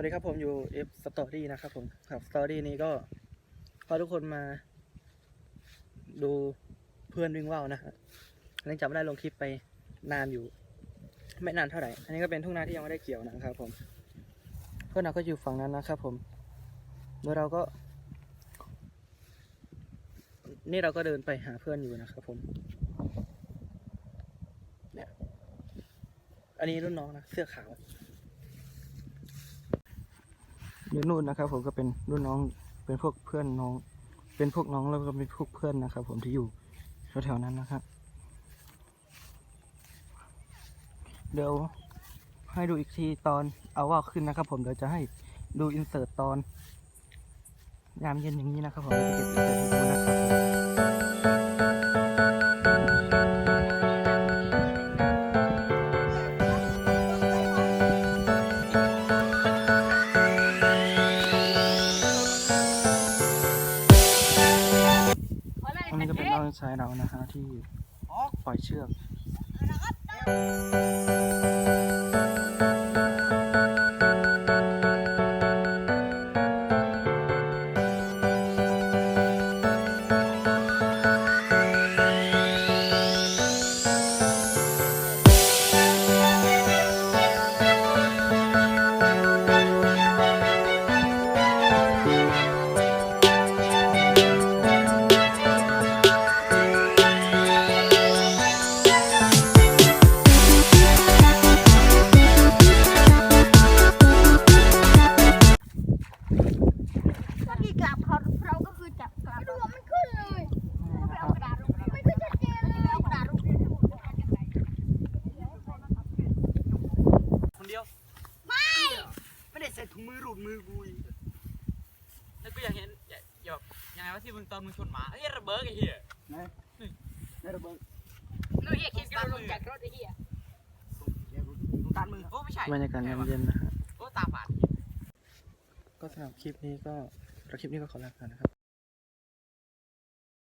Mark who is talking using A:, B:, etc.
A: วัสดีครับผมอยู่ F Story นะครับผมครับ Story นี้ก็พาทุกคนมาดูเพื่อนวิ่งว่าวนะฮะเนื่องจากไม่ได้ลงคลิปไปนานอยู่ ไม่นานเท่าไหร่ อันนี้ก็เป็นทุ่งนาที่ยังไม่ได้เกี่ยวนะครับผมเพื่อนเราก็อยู่ฝั่งนั้นนะครับผมโดยเราก็ นี่เราก็เดินไปหาเพื่อนอยู่นะครับผมเนี่ยอันนี้รุ่นน้องนะเสื้อขาว ยวนู่นนะครับ ผมก็เป็นรุ่นน้องเป็นพวกเพื่อนน้อง เป็นพวกน้องแล้วก็เป็นพวกเพื่อนนะครับ ผมที่อยู่แถวๆนั้นนะครับ เดี๋ยวให้ดูอีกทีตอนเอาว่าขึ้นนะครับ ผมเดี๋ยวจะให้ดูอินเสิร์ตตอนยามเย็นอย่างนี้นะครับผมจะเก็บอินเสิร์ตให้ดูนะครับ ตรงนนี้ก็เป็นน้องชายเรานะฮะที่ปล่อยเชือก
B: ส่ถุงมือรูดมือกูอีกแล้วกูอยากเห็นอยากอยากยังไงว่าที่มึงตอนมึงชนหมาเฮ้ยระเบิดไอ้เหี้ย
A: ได้ระเบิด
C: หนูเอกคิดกระลงจากรถไอ้เหี้ย
B: ตรงการมึงโอ้ไม่ใช่
A: บรรยากาศยามเย็นนะฮะ
B: โอ้ตาฝาด
A: ก็สำหรับคลิปนี้ก็สำหรับคลิปนี้ก็ขอลาไปก่อนนะครับ